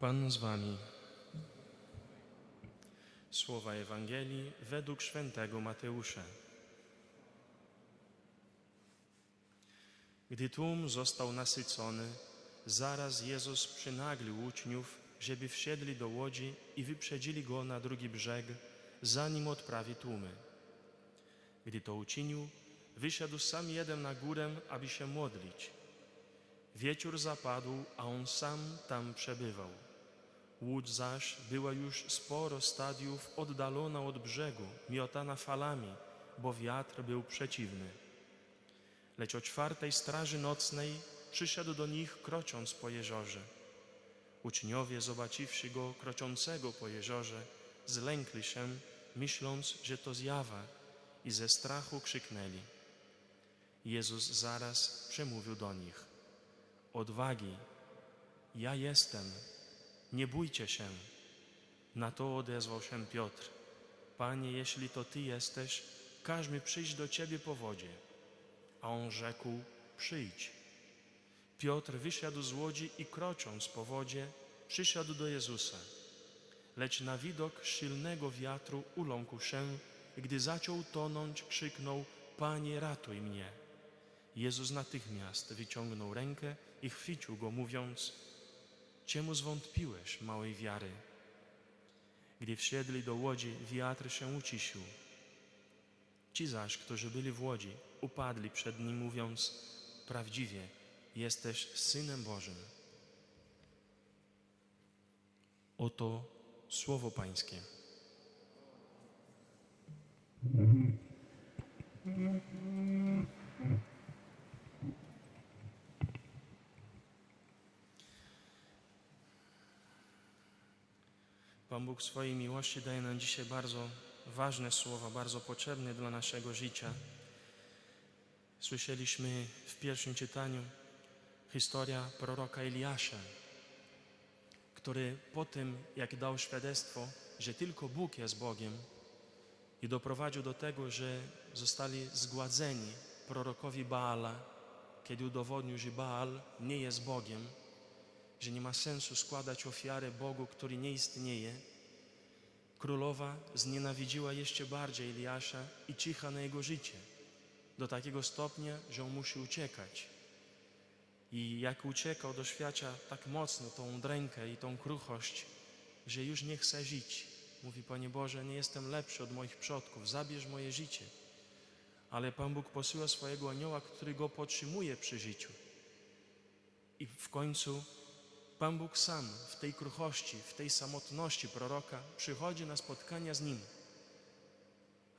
Pan z wami. Słowa Ewangelii według świętego Mateusza. Gdy tłum został nasycony, zaraz Jezus przynaglił uczniów, żeby wsiedli do łodzi i wyprzedzili go na drugi brzeg, zanim odprawi tłumy. Gdy to uczynił, wysiadł sam jeden na górę, aby się modlić. Wieczór zapadł, a on sam tam przebywał. Łódź zaś była już sporo stadiów oddalona od brzegu, miotana falami, bo wiatr był przeciwny. Lecz o czwartej straży nocnej przyszedł do nich krocząc po jeziorze. Uczniowie, zobaczywszy go kroczącego po jeziorze, zlękli się, myśląc, że to zjawa i ze strachu krzyknęli. Jezus zaraz przemówił do nich. Odwagi, ja jestem, nie bójcie się. Na to odezwał się Piotr. Panie, jeśli to Ty jesteś, każ mi przyjść do Ciebie po wodzie. A on rzekł, przyjdź. Piotr wysiadł z łodzi i krocząc po wodzie, przysiadł do Jezusa. Lecz na widok silnego wiatru uląkł się i gdy zaczął tonąć, krzyknął, Panie, ratuj mnie. Jezus natychmiast wyciągnął rękę i chwycił go, mówiąc, Czemu zwątpiłeś, małej wiary? Gdy wsiedli do łodzi, wiatr się uciszył. Ci zaś, którzy byli w łodzi, upadli przed nim, mówiąc, Prawdziwie jesteś Synem Bożym. Oto słowo Pańskie. Pan Bóg swojej miłości daje nam dzisiaj bardzo ważne słowa, bardzo potrzebne dla naszego życia. Słyszeliśmy w pierwszym czytaniu historia proroka Eliasza, który po tym, jak dał świadectwo, że tylko Bóg jest Bogiem i doprowadził do tego, że zostali zgładzeni prorokowi Baala, kiedy udowodnił, że Baal nie jest Bogiem, że nie ma sensu składać ofiary Bogu, który nie istnieje, królowa znienawidziła jeszcze bardziej Eliasza i cicha na jego życie, do takiego stopnia, że on musi uciekać. I jak uciekał, doświadcza tak mocno tą drękę i tą kruchość, że już nie chce żyć. Mówi, Panie Boże, nie jestem lepszy od moich przodków, zabierz moje życie. Ale Pan Bóg posyła swojego anioła, który go podtrzymuje przy życiu. I w końcu Pan Bóg sam w tej kruchości, w tej samotności proroka przychodzi na spotkania z nim.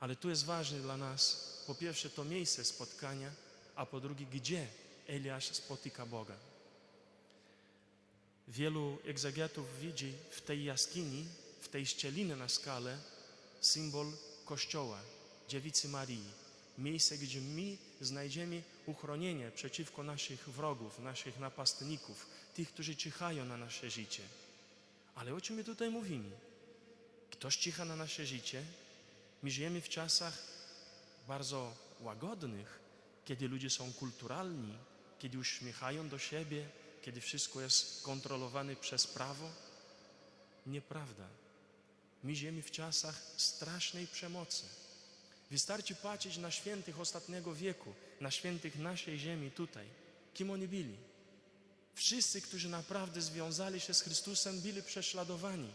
Ale tu jest ważne dla nas, po pierwsze, to miejsce spotkania, a po drugie, gdzie Eliasz spotyka Boga. Wielu egzegetów widzi w tej jaskini, w tej szczelinie na skale symbol Kościoła, Dziewicy Marii. Miejsce, gdzie my znajdziemy uchronienie przeciwko naszych wrogów, naszych napastników, tych, którzy czyhają na nasze życie. Ale o czym my tutaj mówimy? Ktoś cicha na nasze życie? My żyjemy w czasach bardzo łagodnych, kiedy ludzie są kulturalni, kiedy uśmiechają do siebie, kiedy wszystko jest kontrolowane przez prawo? Nieprawda. My żyjemy w czasach strasznej przemocy. Wystarczy patrzeć na świętych ostatniego wieku, na świętych naszej ziemi tutaj. Kim oni byli? Wszyscy, którzy naprawdę związali się z Chrystusem, byli prześladowani.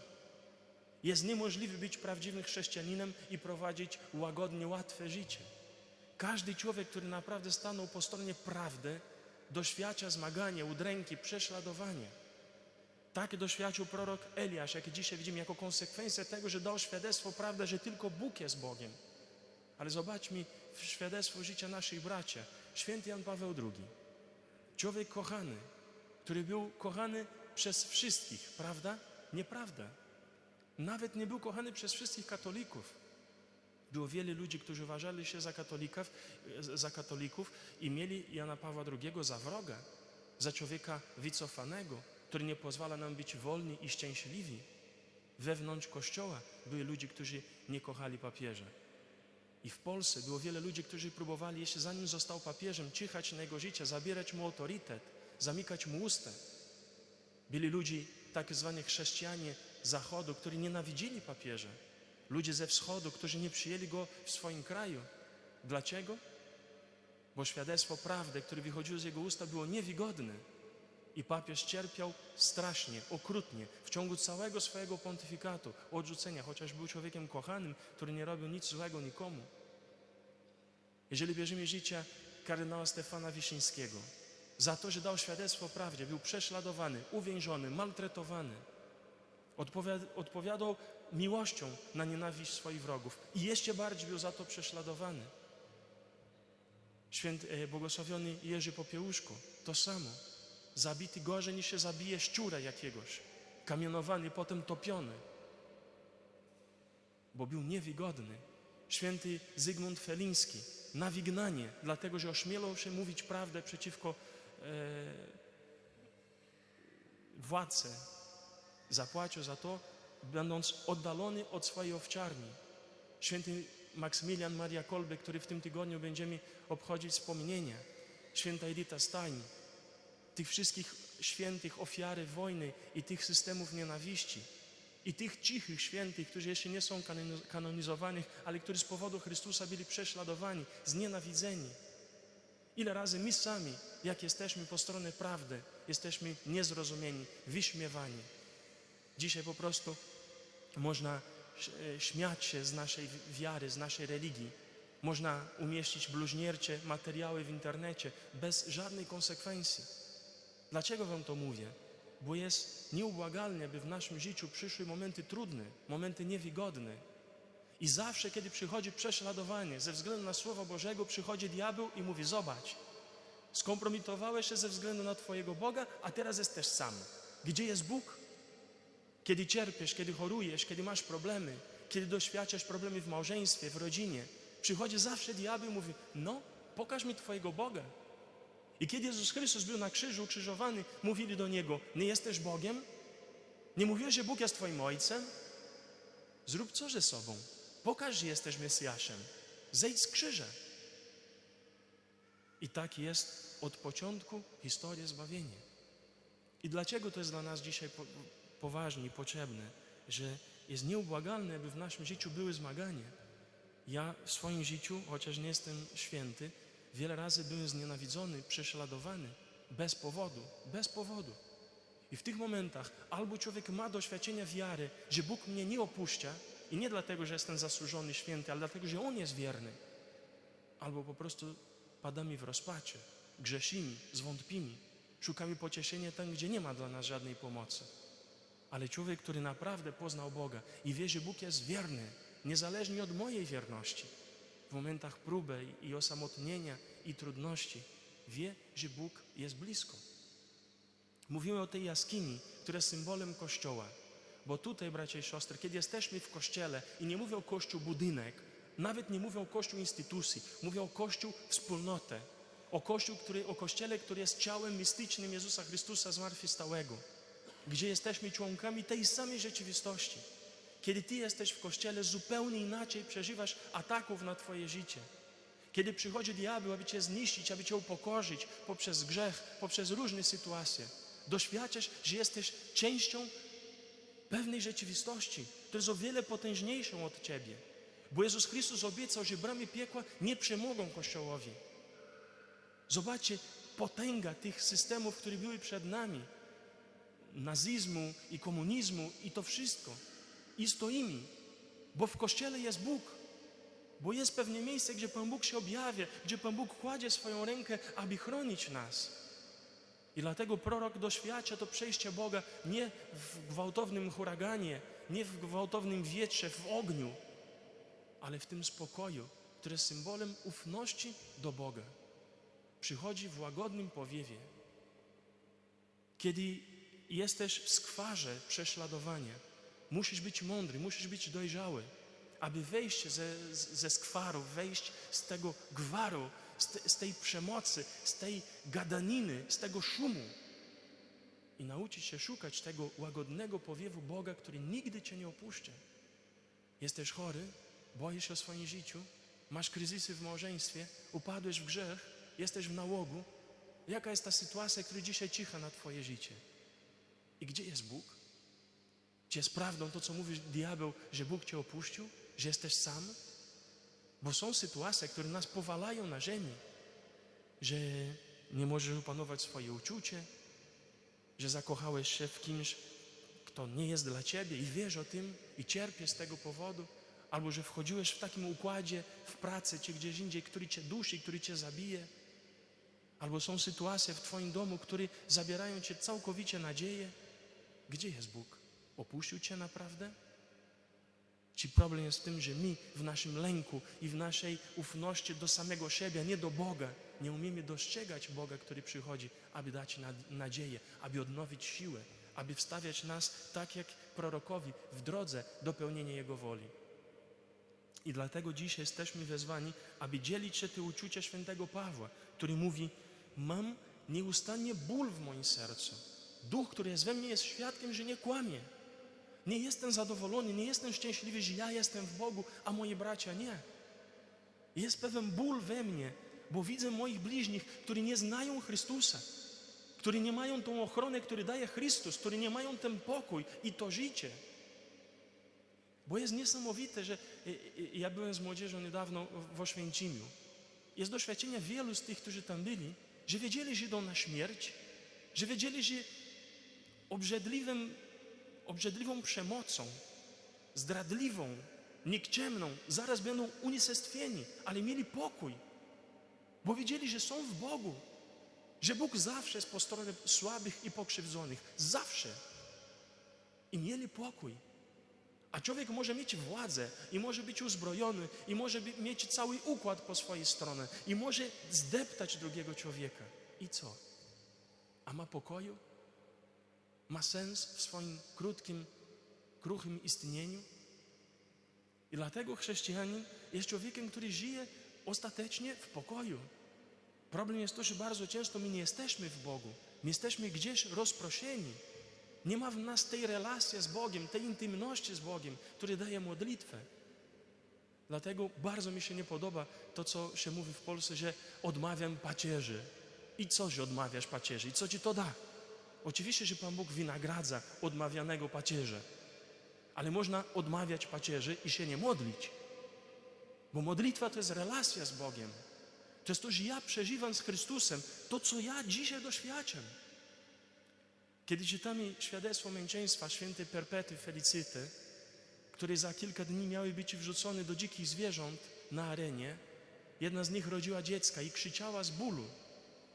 Jest niemożliwe być prawdziwym chrześcijaninem i prowadzić łagodnie, łatwe życie. Każdy człowiek, który naprawdę stanął po stronie prawdy, doświadcza zmagania, udręki, prześladowania. Tak doświadczył prorok Eliasz, jak dzisiaj widzimy, jako konsekwencję tego, że dał świadectwo prawda, że tylko Bóg jest Bogiem. Ale zobaczmy świadectwo życia naszych bracia. Święty Jan Paweł II. Człowiek kochany, który był kochany przez wszystkich, prawda? Nieprawda. Nawet nie był kochany przez wszystkich katolików. Było wiele ludzi, którzy uważali się za katolików, za katolików i mieli Jana Pawła II za wroga, za człowieka wycofanego, który nie pozwala nam być wolni i szczęśliwi. Wewnątrz Kościoła były ludzie, którzy nie kochali papieża. I w Polsce było wiele ludzi, którzy próbowali jeszcze zanim został papieżem, czyhać na jego życie, zabierać mu autorytet, zamykać mu usta. Byli ludzie tak zwani chrześcijanie Zachodu, którzy nienawidzili papieża. Ludzie ze wschodu, którzy nie przyjęli go w swoim kraju. Dlaczego? Bo świadectwo prawdy, które wychodziło z jego usta, było niewigodne. I papież cierpiał strasznie, okrutnie w ciągu całego swojego pontyfikatu, odrzucenia, chociaż był człowiekiem kochanym, który nie robił nic złego nikomu. Jeżeli bierzemy życie kardynała Stefana Wiszyńskiego, za to, że dał świadectwo prawdzie, był prześladowany, uwięziony, maltretowany, odpowiad odpowiadał miłością na nienawiść swoich wrogów i jeszcze bardziej był za to prześladowany. Święty e, błogosławiony Jerzy Popiełuszko, to samo. Zabity gorzej niż się zabije szczura jakiegoś. Kamienowany, potem topiony. Bo był niewigodny. Święty Zygmunt Feliński na wygnanie, dlatego że ośmielał się mówić prawdę przeciwko e, władcy. Zapłacił za to, będąc oddalony od swojej owczarni. Święty Maksymilian Maria Kolbe, który w tym tygodniu będziemy obchodzić wspomnienia. Święta Edita Stein. Tych wszystkich świętych ofiary wojny i tych systemów nienawiści. I tych cichych świętych, którzy jeszcze nie są kanoniz- kanonizowani, ale którzy z powodu Chrystusa byli prześladowani, znienawidzeni. Ile razy my sami, jak jesteśmy po stronie prawdy, jesteśmy niezrozumieni, wyśmiewani. Dzisiaj po prostu można e, śmiać się z naszej wi- wiary, z naszej religii. Można umieścić bluźniercze materiały w internecie bez żadnej konsekwencji. Dlaczego Wam to mówię? Bo jest nieubłagalne, by w naszym życiu przyszły momenty trudne, momenty niewygodne. I zawsze, kiedy przychodzi prześladowanie ze względu na Słowo Bożego, przychodzi diabeł i mówi: Zobacz, skompromitowałeś się ze względu na Twojego Boga, a teraz jesteś sam. Gdzie jest Bóg? Kiedy cierpisz, kiedy chorujesz, kiedy masz problemy, kiedy doświadczasz problemy w małżeństwie, w rodzinie, przychodzi zawsze diabeł i mówi: No, pokaż mi Twojego Boga. I kiedy Jezus Chrystus był na krzyżu ukrzyżowany, mówili do Niego, nie jesteś Bogiem? Nie mówiłeś, że Bóg jest Twoim Ojcem? Zrób co ze sobą. Pokaż, że jesteś Mesjaszem. Zejdź z krzyża. I tak jest od początku historii zbawienia. I dlaczego to jest dla nas dzisiaj po, poważne i potrzebne? Że jest nieubłagalne, aby w naszym życiu były zmagania. Ja w swoim życiu, chociaż nie jestem święty, wiele razy byłem znienawidzony, prześladowany bez powodu, bez powodu. I w tych momentach albo człowiek ma doświadczenia wiary, że Bóg mnie nie opuszcza i nie dlatego, że jestem zasłużony święty, ale dlatego, że On jest wierny. Albo po prostu padamy w rozpaczy, grzesimy, zwątpimy, szukamy pocieszenia tam, gdzie nie ma dla nas żadnej pomocy. Ale człowiek, który naprawdę poznał Boga i wie, że Bóg jest wierny, niezależnie od mojej wierności, w momentach próby i osamotnienia i trudności, wie, że Bóg jest blisko. Mówimy o tej jaskini, która jest symbolem Kościoła. Bo tutaj, bracia i siostry, kiedy jesteśmy w Kościele i nie mówię o Kościół budynek, nawet nie mówię o Kościół instytucji, mówię o Kościół wspólnotę, o Kościół, który, o Kościele, który jest ciałem mistycznym Jezusa Chrystusa zmartwychwstałego, gdzie jesteśmy członkami tej samej rzeczywistości. Kiedy Ty jesteś w Kościele, zupełnie inaczej przeżywasz ataków na Twoje życie. Kiedy przychodzi diabeł, aby Cię zniszczyć, aby Cię upokorzyć poprzez grzech, poprzez różne sytuacje, doświadczasz, że jesteś częścią pewnej rzeczywistości, która jest o wiele potężniejszą od Ciebie. Bo Jezus Chrystus obiecał, że bramy piekła nie przemogą Kościołowi. Zobaczcie, potęga tych systemów, które były przed nami, nazizmu i komunizmu i to wszystko. I stoimy, bo w Kościele jest Bóg. Bo jest pewne miejsce, gdzie Pan Bóg się objawia, gdzie Pan Bóg kładzie swoją rękę, aby chronić nas. I dlatego prorok doświadcza to przejście Boga nie w gwałtownym huraganie, nie w gwałtownym wietrze, w ogniu, ale w tym spokoju, który jest symbolem ufności do Boga. Przychodzi w łagodnym powiewie. Kiedy jesteś w skwarze prześladowania, musisz być mądry, musisz być dojrzały, aby wejść ze, ze skwaru, wejść z tego gwaru, z, te, z tej przemocy, z tej gadaniny, z tego szumu i nauczyć się szukać tego łagodnego powiewu Boga, który nigdy Cię nie opuszcza. Jesteś chory, boisz się o swoim życiu, masz kryzysy w małżeństwie, upadłeś w grzech, jesteś w nałogu. Jaka jest ta sytuacja, która dzisiaj cicha na Twoje życie? I gdzie jest Bóg? Czy jest prawdą to, co mówi diabeł, że Bóg cię opuścił? Że jesteś sam? Bo są sytuacje, które nas powalają na ziemi, że nie możesz opanować swoje uczucie, że zakochałeś się w kimś, kto nie jest dla ciebie i wiesz o tym i cierpiesz z tego powodu, albo że wchodziłeś w takim układzie w pracy czy gdzieś indziej, który cię dusi, który cię zabije, albo są sytuacje w twoim domu, które zabierają cię całkowicie nadzieję. Gdzie jest Bóg? Opuścił cię naprawdę? Czy problem jest w tym, że my w naszym lęku i w naszej ufności do samego siebie, nie do Boga, nie umiemy dostrzegać Boga, który przychodzi, aby dać nad- nadzieję, aby odnowić siłę, aby wstawiać nas tak jak prorokowi w drodze do pełnienia Jego woli. I dlatego dzisiaj jesteśmy wezwani, aby dzielić się tym uczuciem świętego Pawła, który mówi: Mam nieustannie ból w moim sercu. Duch, który jest we mnie, jest świadkiem, że nie kłamie. Nie jestem zadowolony, nie jestem szczęśliwy, że ja jestem w Bogu, a moi bracia nie. Jest pewien ból we mnie, bo widzę moich bliźnich, którzy nie znają Chrystusa, którzy nie mają tą ochronę, którą daje Chrystus, którzy nie mają ten pokój i to życie. Bo jest niesamowite, że y, y, ja byłem z młodzieżą niedawno w Oświęcimiu. Jest doświadczenie wielu z tych, którzy tam byli, że wiedzieli, że idą na śmierć, że wiedzieli, że obrzydliwym, obrzydliwą przemocą, zdradliwą, nikczemną, zaraz będą unicestwieni, ale mieli pokój, bo wiedzieli, że są w Bogu, że Bóg zawsze jest po stronie słabych i pokrzywdzonych, zawsze. I mieli pokój. A człowiek może mieć władzę i może być uzbrojony i może mieć cały układ po swojej stronie i może zdeptać drugiego człowieka. I co? A ma pokoju? Ma sens w swoim krótkim, kruchym istnieniu? I dlatego chrześcijanin jest człowiekiem, który żyje ostatecznie w pokoju. Problem jest to, że bardzo często my nie jesteśmy w Bogu. My jesteśmy gdzieś rozproszeni. Nie ma w nas tej relacji z Bogiem, tej intymności z Bogiem, który daje modlitwę. Dlatego bardzo mi się nie podoba to, co się mówi w Polsce, że odmawiam pacierzy. I co, odmawiasz pacierzy? I co ci to da? Oczywiście, że Pan Bóg wynagradza odmawianego pacierza. Ale można odmawiać pacierzy i się nie modlić. Bo modlitwa to jest relacja z Bogiem. To jest to, że ja przeżywam z Chrystusem to, co ja dzisiaj doświadczam. Kiedy czytamy świadectwo męczeństwa świętej Perpety Felicity, które za kilka dni miały być wrzucone do dzikich zwierząt na arenie, jedna z nich rodziła dziecka i krzyczała z bólu.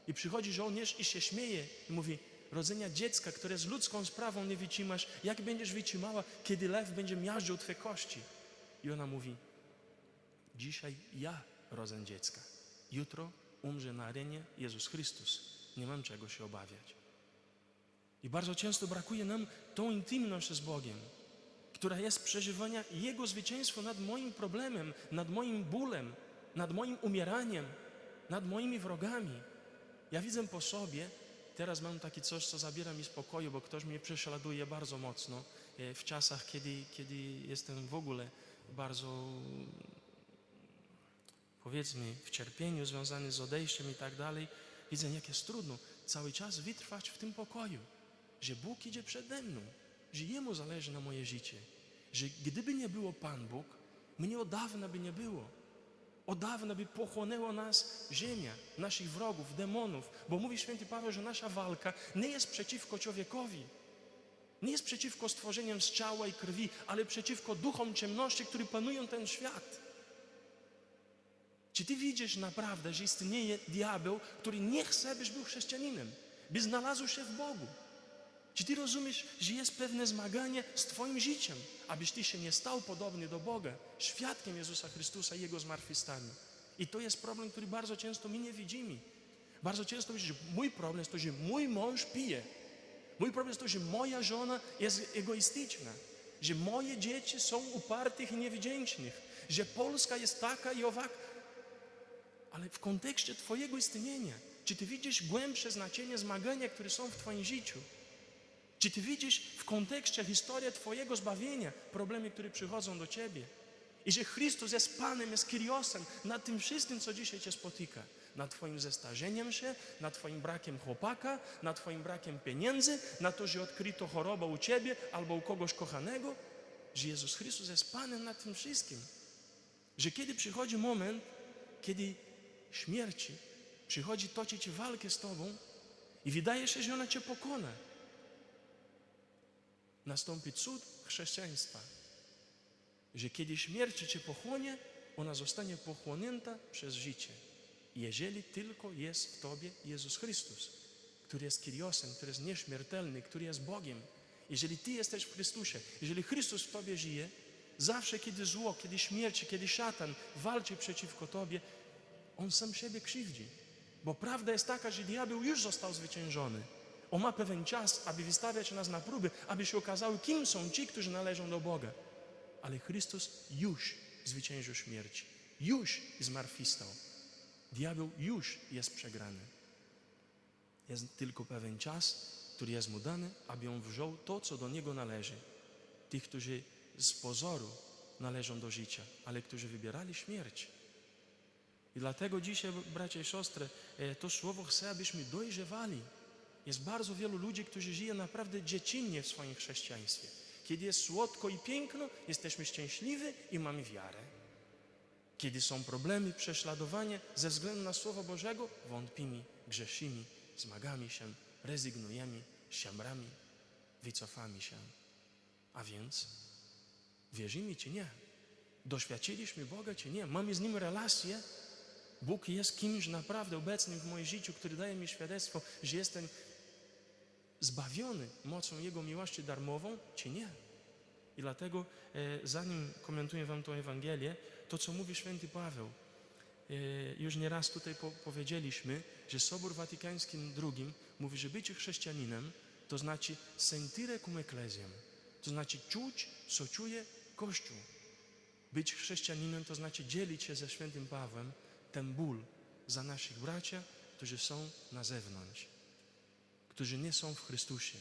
I przychodzi żołnierz i się śmieje i mówi, rodzenia dziecka, które z ludzką sprawą nie wytrzymasz, jak będziesz wytrzymała, kiedy lew będzie miażdżył twoje kości? I ona mówi, dzisiaj ja rodzę dziecka. Jutro umrze na arenie Jezus Chrystus. Nie mam czego się obawiać. I bardzo często brakuje nam tą intymność z Bogiem, która jest przeżywania Jego zwycięstwo nad moim problemem, nad moim bólem, nad moim umieraniem, nad moimi wrogami. Ja widzę po sobie, teraz mam takie coś, co zabiera mi spokoju, bo ktoś mnie prześladuje bardzo mocno e, w czasach, kiedy, kiedy jestem w ogóle bardzo powiedzmy w cierpieniu związanym z odejściem i tak dalej, widzę jak jest trudno cały czas wytrwać w tym pokoju, że Bóg idzie przede mną, że Jemu zależy na moje życie, że gdyby nie było Pan Bóg, mnie od dawna by nie było. Od dawna by pochłonęła nas ziemia, naszych wrogów, demonów, bo mówi święty Paweł, że nasza walka nie jest przeciwko człowiekowi, nie jest przeciwko stworzeniom z ciała i krwi, ale przeciwko duchom ciemności, które panują ten świat. Czy ty widzisz naprawdę, że istnieje diabeł, który nie chce, byś był chrześcijaninem, by znalazł się w Bogu? Czy ty rozumiesz, że jest pewne zmaganie z twoim życiem, abyś ty się nie stał podobny do Boga, świadkiem Jezusa Chrystusa i Jego zmartwychwstania? I to jest problem, który bardzo często my nie widzimy. Bardzo często myślę, że mój problem jest to, że mój mąż pije. Mój problem jest to, że moja żona jest egoistyczna, że moje dzieci są upartych i niewdzięcznych, że Polska jest taka i owaka. Ale w kontekście Twojego istnienia, czy Ty widzisz głębsze znaczenie zmagania, które są w Twoim życiu? Czy Ty widzisz w kontekście historię Twojego zbawienia, problemy, które przychodzą do Ciebie? I że Chrystus jest Panem, jest Kyriosem nad tym wszystkim, co dzisiaj Cię spotyka. nad Twoim zestarzeniem się, nad Twoim brakiem chłopaka, nad Twoim brakiem pieniędzy, na to, że odkryto chorobę u Ciebie albo u kogoś kochanego, że Jezus Chrystus jest Panem nad tym wszystkim. Że kiedy przychodzi moment, kiedy śmierci przychodzi toczyć walkę z Tobą i wydaje się, że ona Cię pokona, nastąpi cud chrześcijaństwa, że kiedy śmierć Cię pochłonie, ona zostanie pochłonięta przez życie, jeżeli tylko jest w Tobie Jezus Chrystus, który jest Kyriosem, który jest nieśmiertelny, który jest Bogiem. Jeżeli Ty jesteś w Chrystusie, jeżeli Chrystus w Tobie żyje, zawsze kiedy zło, kiedy śmierć, kiedy szatan walczy przeciwko Tobie, on sam siebie krzywdzi. Bo prawda jest taka, że diabeł już został zwyciężony. On ma pewien czas, aby wystawiać nas na próby, aby się okazało, kim są ci, którzy należą do Boga. Ale Chrystus już zwyciężył śmierć. Już zmartwychwstał. Diabeł już jest przegrany. Jest tylko pewien czas, który jest mu dany, aby on wziął to, co do niego należy. Tych, którzy z pozoru należą do życia, ale którzy wybierali śmierć. I dlatego dzisiaj, bracia i siostry, e, to słowo chce, abyśmy dojrzewali. Jest bardzo wielu ludzi, którzy żyją naprawdę dziecinnie w swoim chrześcijaństwie. Kiedy jest słodko i piękno, jesteśmy szczęśliwi i mamy wiarę. Kiedy są problemy, prześladowanie ze względu na Słowo Bożego, wątpimy, grzeszymy, zmagamy się, rezygnujemy, siamramy, wycofamy się. A więc wierzymy czy nie? Doświadczyliśmy Boga czy nie? Mamy z Nim relację? Bóg jest kimś naprawdę obecnym w moim życiu, który daje mi świadectwo, że jestem zbawiony mocą Jego miłości darmową, czy nie? I dlatego, e, zanim komentuję Wam tą Ewangelię, to co mówi święty Paweł, e, już nieraz tutaj po, powiedzieliśmy, że Sobór Watykański II mówi, że bycie chrześcijaninem to znaczy sentire cum ecclesiam, to znaczy czuć, co czuje Kościół. Być chrześcijaninem to znaczy dzielić się ze świętym Pawłem ten ból za naszych bracia, którzy są na zewnątrz, którzy nie są w Chrystusie,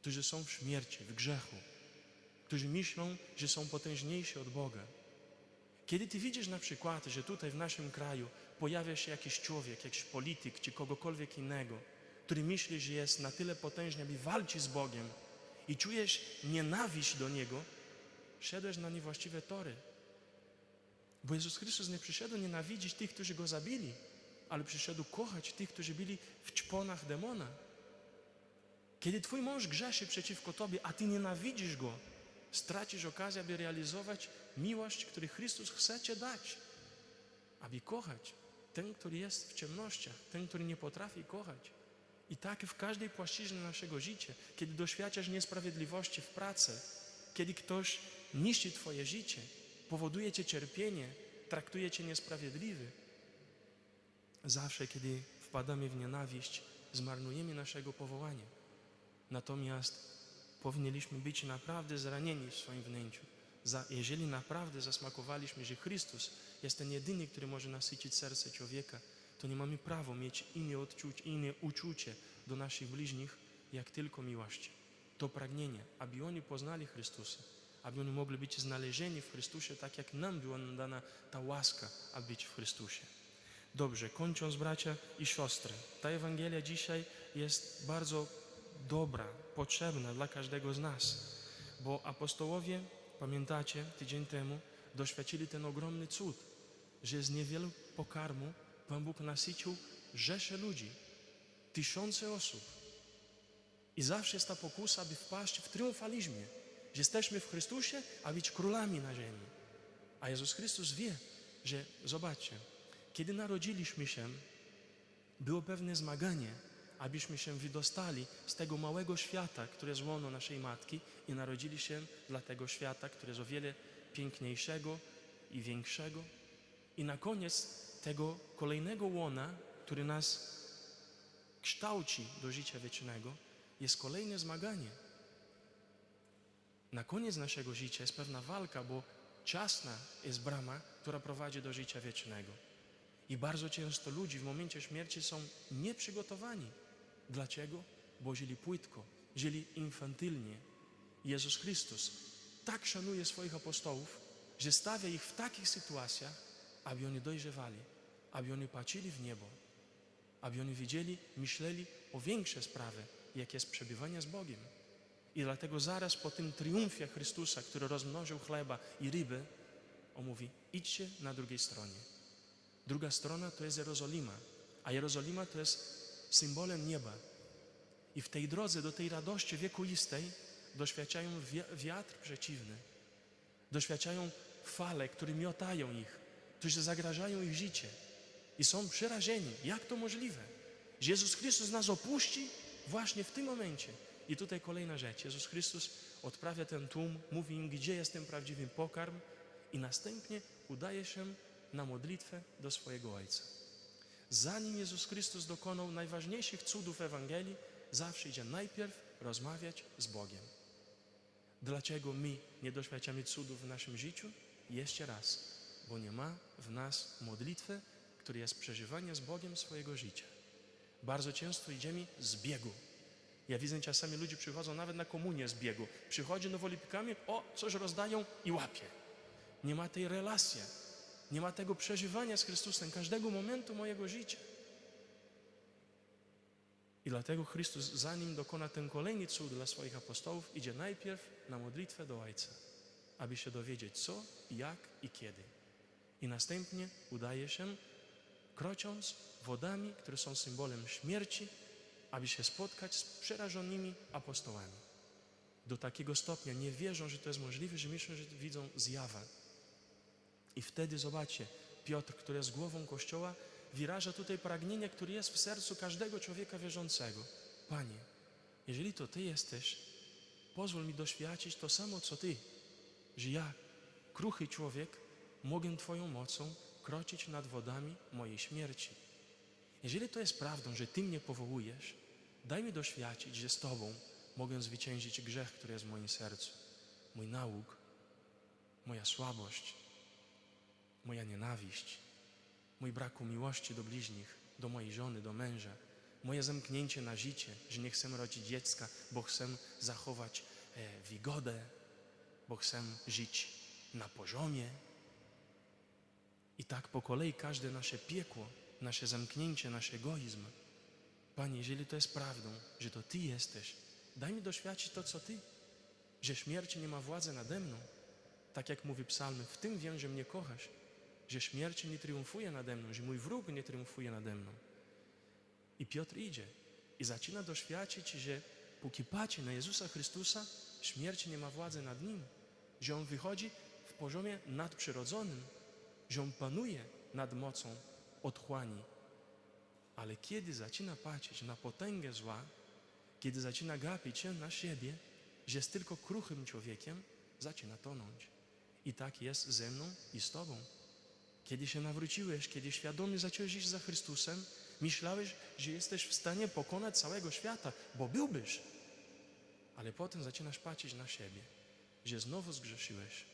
którzy są w śmierci, w grzechu, którzy myślą, że są potężniejsi od Boga. Kiedy ty widzisz na przykład, że tutaj w naszym kraju pojawia się jakiś człowiek, jakiś polityk czy kogokolwiek innego, który myśli, że jest na tyle potężny, aby walczyć z Bogiem i czujesz nienawiść do Niego, szedłeś na niewłaściwe tory. Bo Jezus Chrystus nie przyszedł nienawidzić tych, którzy Go zabili, ale przyszedł kochać tych, którzy byli w czponach demona. Kiedy Twój mąż grzeszy przeciwko Tobie, a Ty nienawidzisz Go, stracisz okazję, aby realizować miłość, którą Chrystus chce Cię dać. Aby kochać ten, który jest w ciemnościach, ten, który nie potrafi kochać. I tak w każdej płaszczyźnie naszego życia, kiedy doświadczasz niesprawiedliwości w pracy, kiedy ktoś niszczy Twoje życie, powoduje Cię cierpienie, traktuje Cię niesprawiedliwy. Zawsze, kiedy wpadamy w nienawiść, zmarnujemy naszego powołania. Natomiast powinniśmy być naprawdę zranieni w swoim wnętrzu. Za, jeżeli naprawdę zasmakowaliśmy, że Chrystus jest ten jedyny, który może nasycić serce człowieka, to nie mamy prawa mieć inne odczucie, inne uczucie do naszych bliźnich, jak tylko miłość. To pragnienie, aby oni poznali Chrystusa, aby oni mogli być znalezieni w Chrystusie, tak jak nam była dana ta łaska, aby być w Chrystusie. Dobrze, kończąc bracia i siostry, ta Ewangelia dzisiaj jest bardzo dobra, potrzebna dla każdego z nas, bo apostołowie, pamiętacie, tydzień temu doświadczyli ten ogromny cud, że z niewielu pokarmu Pan Bóg nasycił rzesze ludzi, tysiące osób. I zawsze jest ta pokusa, aby wpaść w triumfalizmie, że jesteśmy w Chrystusie, a być królami na ziemi. A Jezus Chrystus wie, że zobaczcie, kiedy narodziliśmy się, było pewne zmaganie, abyśmy się wydostali z tego małego świata, które jest łono naszej matki i narodzili się dla tego świata, które jest o wiele piękniejszego i większego. I na koniec tego kolejnego łona, który nas kształci do życia wiecznego, jest kolejne zmaganie. Na koniec naszego życia jest pewna walka, bo ciasna jest brama, która prowadzi do życia wiecznego. I bardzo często ludzie w momencie śmierci są nieprzygotowani. Dlaczego? Bo żyli płytko, żyli infantylnie. Jezus Chrystus tak szanuje swoich apostołów, że stawia ich w takich sytuacjach, aby oni dojrzewali, aby oni patrzyli w niebo, aby oni widzieli, myśleli o większe sprawy, jak jest przebywanie z Bogiem. I dlatego zaraz po tym triumfie Chrystusa, który rozmnożył chleba i ryby, on mówi, idźcie na drugiej stronie. Druga strona to jest Jerozolima, a Jerozolima to jest symbolem nieba. I w tej drodze do tej radości wiekuistej doświadczają wi- wiatr przeciwny, doświadczają fale, które miotają ich, które zagrażają ich życie. I są przerażeni. Jak to możliwe? Jezus Chrystus nas opuści właśnie w tym momencie. I tutaj kolejna rzecz. Jezus Chrystus odprawia ten tłum, mówi im, gdzie jest ten prawdziwy pokarm i następnie udaje się na modlitwę do swojego Ojca. Zanim Jezus Chrystus dokonał najważniejszych cudów Ewangelii, zawsze idzie najpierw rozmawiać z Bogiem. Dlaczego my nie doświadczamy cudów w naszym życiu? Jeszcze raz, bo nie ma w nas modlitwy, która jest przeżywanie z Bogiem swojego życia. Bardzo często idziemy z biegu. Ja widzę czasami ludzi przychodzą nawet na komunię z biegu. Przychodzi nowolipkami, o, coś rozdają i łapie. Nie ma tej relacji, nie ma tego przeżywania z Chrystusem każdego momentu mojego życia. I dlatego Chrystus, zanim dokona ten kolejny cud dla swoich apostołów, idzie najpierw na modlitwę do Ojca, aby się dowiedzieć co, jak i kiedy. I następnie udaje się, krocząc wodami, które są symbolem śmierci, aby się spotkać z przerażonymi apostołami. Do takiego stopnia nie wierzą, że to jest możliwe, że myślą, że widzą zjawę. I wtedy zobaczcie, Piotr, który jest głową Kościoła, wyraża tutaj pragnienie, które jest w sercu każdego człowieka wierzącego. Panie, jeżeli to Ty jesteś, pozwól mi doświadczyć to samo, co Ty, że ja, kruchy człowiek, mogę Twoją mocą kroczyć nad wodami mojej śmierci. Jeżeli to jest prawdą, że Ty mnie powołujesz, daj mi doświadczyć, że z Tobą mogę zwyciężyć grzech, który jest w moim sercu, mój nałóg, moja słabość, moja nienawiść, mój braku miłości do bliźnich, do mojej żony, do męża, moje zamknięcie na życie, że nie chcę rodzić dziecka, bo chcę zachować e, wygodę, bo chcę żyć na poziomie. I tak po kolei każde nasze piekło, nasze zamknięcie, nasz egoizm. Panie, jeżeli to jest prawdą, że to Ty jesteś, daj mi doświadczyć to, co Ty, że śmierć nie ma władzy nade mną. Tak jak mówi psalmy, w tym wiem, że mnie kochasz, że śmierć nie triumfuje nade mną, że mój wróg nie triumfuje nade mną. I Piotr idzie i zaczyna doświadczyć, że póki patrzy na Jezusa Chrystusa, śmierć nie ma władzy nad nim, że on wychodzi w poziomie nadprzyrodzonym, że on panuje nad mocą otchłani. Ale kiedy zaczyna patrzeć na potęgę zła, kiedy zaczyna gapić się na siebie, że jest tylko kruchym człowiekiem, zaczyna tonąć. I tak jest ze mną i z Tobą. Kiedy się nawróciłeś, kiedy świadomie zacząłeś iść za Chrystusem, myślałeś, że jesteś w stanie pokonać całego świata, bo byłbyś. Ale potem zaczynasz patrzeć na siebie, że znowu zgrzeszyłeś,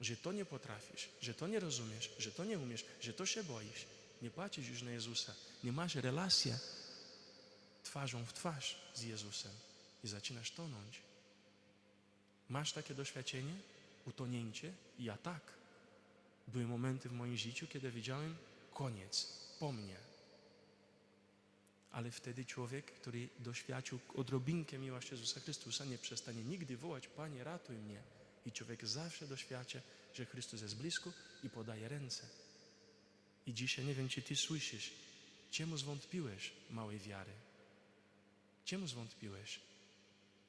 że to nie potrafisz, że to nie rozumiesz, że to nie umiesz, że to się boisz. Nie patrzysz już na Jezusa, nie masz relacji twarzą w twarz z Jezusem i zaczynasz tonąć. Masz takie doświadczenie? Utonięcie? Ja tak. Były momenty w moim życiu, kiedy wiedziałem, koniec, po mnie. Ale wtedy człowiek, który doświadczył odrobinkę miłości Jezusa Chrystusa, nie przestanie nigdy wołać, Panie, ratuj mnie. I człowiek zawsze doświadcza, że Chrystus jest blisko i podaje ręce. I dzisiaj nie wiem, czy Ty słyszysz, czemu zwątpiłeś małej wiary? Czemu zwątpiłeś,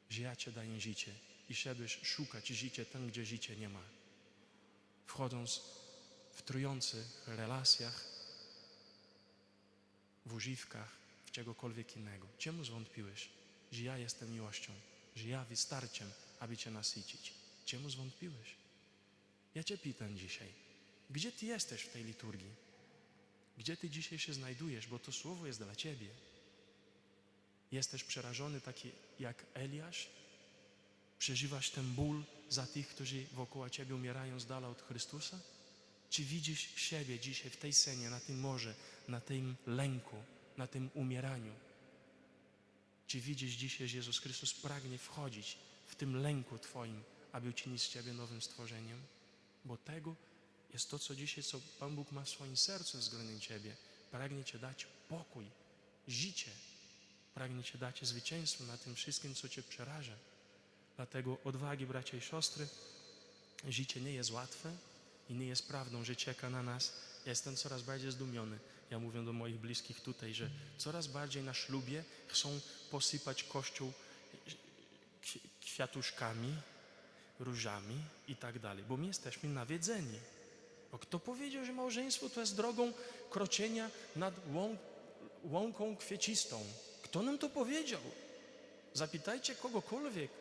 że ja Cię daję życie i szedłeś szukać życia tam, gdzie życia nie ma? Wchodząc w trujących relacjach, w używkach, w czegokolwiek innego. Czemu zwątpiłeś, że ja jestem miłością, że ja wystarczam, aby Cię nasycić? Czemu zwątpiłeś? Ja Cię pytam dzisiaj, gdzie Ty jesteś w tej liturgii? Gdzie Ty dzisiaj się znajdujesz, bo to słowo jest dla Ciebie. Jesteś przerażony taki jak Eliasz? Przeżywasz ten ból za tych, którzy wokoło Ciebie umierają z dala od Chrystusa? Czy widzisz siebie dzisiaj w tej scenie, na tym morze, na tym lęku, na tym umieraniu? Czy widzisz dzisiaj, że Jezus Chrystus pragnie wchodzić w tym lęku Twoim, aby uczynić z Ciebie nowym stworzeniem? Bo tego jest to, co dzisiaj, co Pan Bóg ma w swoim sercu względem Ciebie. Pragnie Cię dać pokój, życie. Pragnie Cię dać zwycięstwo na tym wszystkim, co Cię przeraża. Dlatego odwagi, bracia i siostry, życie nie jest łatwe i nie jest prawdą, że czeka na nas. Ja jestem coraz bardziej zdumiony. Ja mówię do moich bliskich tutaj, że coraz bardziej na ślubie chcą posypać kościół kwi- kwiatuszkami, różami i tak dalej, bo my jesteśmy nawiedzeni. Bo kto powiedział, że małżeństwo to jest drogą kroczenia nad łąk, łąką kwiecistą? Kto nam to powiedział? Zapytajcie kogokolwiek,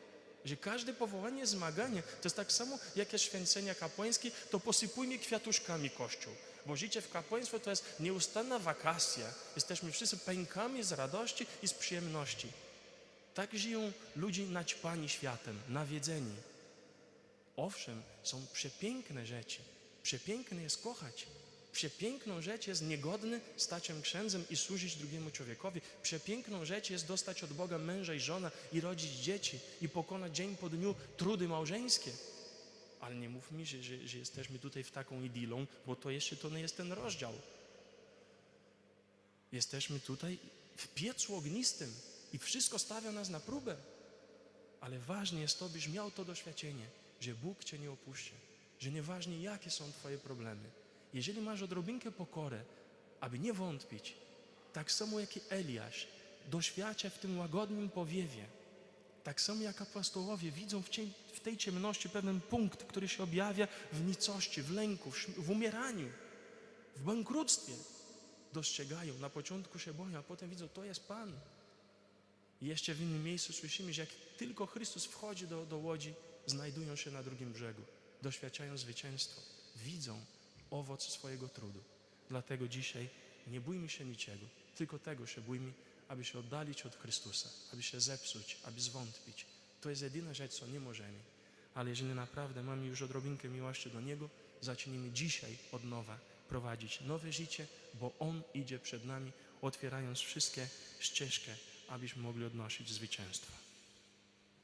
że każde powołanie zmaganie. To jest tak samo, jak jest święcenia kapłańskie, to posypujmy kwiatuszkami Kościół. Bo życie w kapłaństwie to jest nieustanna wakacja. Jesteśmy wszyscy pękami z radości i z przyjemności. Tak żyją ludzie naćpani światem, nawiedzeni. Owszem, są przepiękne rzeczy. Przepiękne jest kochać. Przepiękną rzecz jest niegodny stać się księdzem i służyć drugiemu człowiekowi. Przepiękną rzecz jest dostać od Boga męża i żona i rodzić dzieci i pokonać dzień po dniu trudy małżeńskie. Ale nie mów mi, że, że, że jesteśmy tutaj w taką idylą, bo to jeszcze to nie jest ten rozdział. Jesteśmy tutaj w piecu ognistym i wszystko stawia nas na próbę. Ale ważne jest to, byś miał to doświadczenie, że Bóg Cię nie opuści, że nieważne jakie są Twoje problemy. Jeżeli masz odrobinkę pokorę, aby nie wątpić, tak samo jak i Eliasz doświadcza w tym łagodnym powiewie, tak samo jak apostołowie widzą w, w tej ciemności pewien punkt, który się objawia w nicości, w lęku, w, w umieraniu, w bankructwie. Dostrzegają, na początku się boją, a potem widzą, to jest Pan. I jeszcze w innym miejscu słyszymy, że jak tylko Chrystus wchodzi do, do łodzi, znajdują się na drugim brzegu, doświadczają zwycięstwa, widzą owoc swojego trudu. Dlatego dzisiaj nie bójmy się niczego, tylko tego się bójmy, aby się oddalić od Chrystusa, aby się zepsuć, aby zwątpić. To jest jedyna rzecz, co nie możemy. Ale jeżeli naprawdę mamy już odrobinkę miłości do Niego, zacznijmy dzisiaj od nowa prowadzić nowe życie, bo On idzie przed nami, otwierając wszystkie ścieżki, abyśmy mogli odnosić zwycięstwo.